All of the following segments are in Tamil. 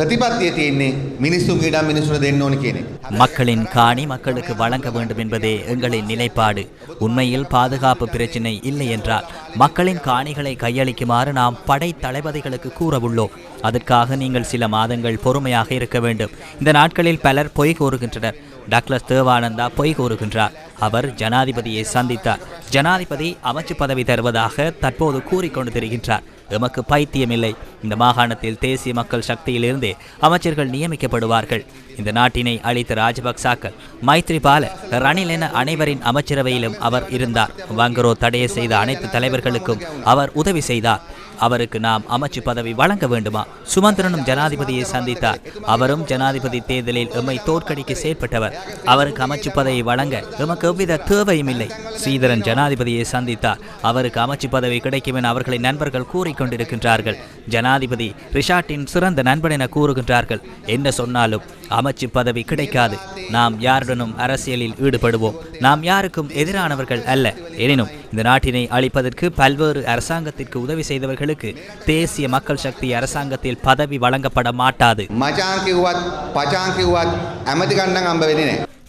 பிரதிபாத்திய மக்களின் காணி மக்களுக்கு வழங்க வேண்டும் என்பதே எங்களின் நிலைப்பாடு உண்மையில் பாதுகாப்பு பிரச்சினை இல்லை என்றால் மக்களின் காணிகளை கையளிக்குமாறு நாம் படை தளபதிகளுக்கு கூறவுள்ளோம். அதற்காக நீங்கள் சில மாதங்கள் பொறுமையாக இருக்க வேண்டும். இந்த நாட்களில் பலர் பொய் கூறுகின்றனர். டாக்டர் தேவானந்தா பொய் கூறுகின்றார். அவர் ஜனாதிபதியை சந்தித்தார். ஜனாதிபதி அமைச்சு பதவி தருவதாக தற்போது கூறிக்கொண்டு தெரிகின்றார். எமக்கு பைத்தியமில்லை. இந்த மாகாணத்தில் தேசிய மக்கள் சக்தியிலிருந்தே அமைச்சர்கள் நியமிக்கப்படுவார்கள். இந்த நாட்டினை அளித்த ராஜபக்சாக்கள் மைத்ரிபால ரணில் என அனைவரின் அமைச்சரவையிலும் அவர் இருந்தார். வங்கரோ தடைய செய்த அனைத்து தலைவர்களுக்கும் அவர் உதவி செய்தார். அவருக்கு நாம் அமைச்சு பதவி வழங்க வேண்டுமா? சுமந்திரனும் ஜனாதிபதியை சந்தித்தார். அவரும் ஜனாதிபதி தேர்தலில் எம்மை தோற்கடிக்க செயற்பட்டவர். அவருக்கு அமைச்சு பதவி வழங்க எமக்கு எவ்வித தேவையும் இல்லை. ஸ்ரீதரன் ஜனாதிபதியை சந்தித்தார். அவருக்கு அமைச்சு பதவி கிடைக்கும் என அவர்களின் நண்பர்கள் கூறிக்கொண்டிருக்கின்றார்கள் ஜனாதிபதி ரிஷாட்டின் சிறந்த நண்பன் என கூறுகின்றார்கள். என்ன சொன்னாலும் அமைச்சு பதவி கிடைக்காது. நாம் யாருடனும் அரசியலில் ஈடுபடுவோம். நாம் யாருக்கும் எதிரானவர்கள் அல்ல. எனினும் இந்த நாட்டினை அழிப்பதற்கு பல்வேறு அரசாங்கத்திற்கு உதவி செய்தவர்களுக்கு தேசிய மக்கள் சக்தி அரசாங்கத்தில் பதவி வழங்கப்பட மாட்டாது.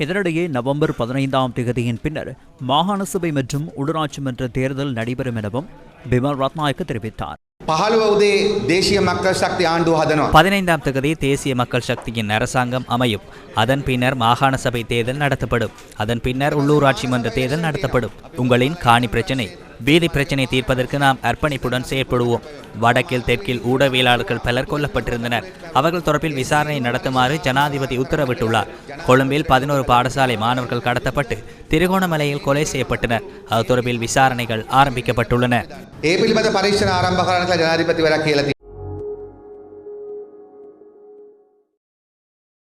இதனிடையே நவம்பர் பதினைந்தாம் தேதியின் பின்னர் மாகாண சபை மற்றும் உள்ளூராட்சி மன்ற தேர்தல் நடைபெறும் எனவும் பிமல் ரத்நாயக்கு தெரிவித்தார். பகல்வதே தேசிய மக்கள் சக்தி ஆண்டு அதனும் பதினைந்தாம் தொகுதி தேசிய மக்கள் சக்தியின் அரசாங்கம் அமையும். அதன் பின்னர் மாகாண சபை தேர்தல் நடத்தப்படும். அதன் பின்னர் உள்ளூராட்சி மன்ற தேர்தல் நடத்தப்படும். உங்களின் காணி பிரச்சனை. வீதி பிரச்சினை தீர்ப்பதற்கு நாம் அர்ப்பணிப்புடன் செயற்படுவோம். வடக்கில் தெற்கில் ஊடகவியலாளர்கள் பலர் கொல்லப்பட்டிருந்தனர். அவர்கள் தொடர்பில் விசாரணை நடத்துமாறு ஜனாதிபதி உத்தரவிட்டுள்ளார். கொழும்பில் பதினோரு பாடசாலை மாணவர்கள் கடத்தப்பட்டு திருகோணமலையில் கொலை செய்யப்பட்டனர். அது தொடர்பில் விசாரணைகள் ஆரம்பிக்கப்பட்டுள்ளன.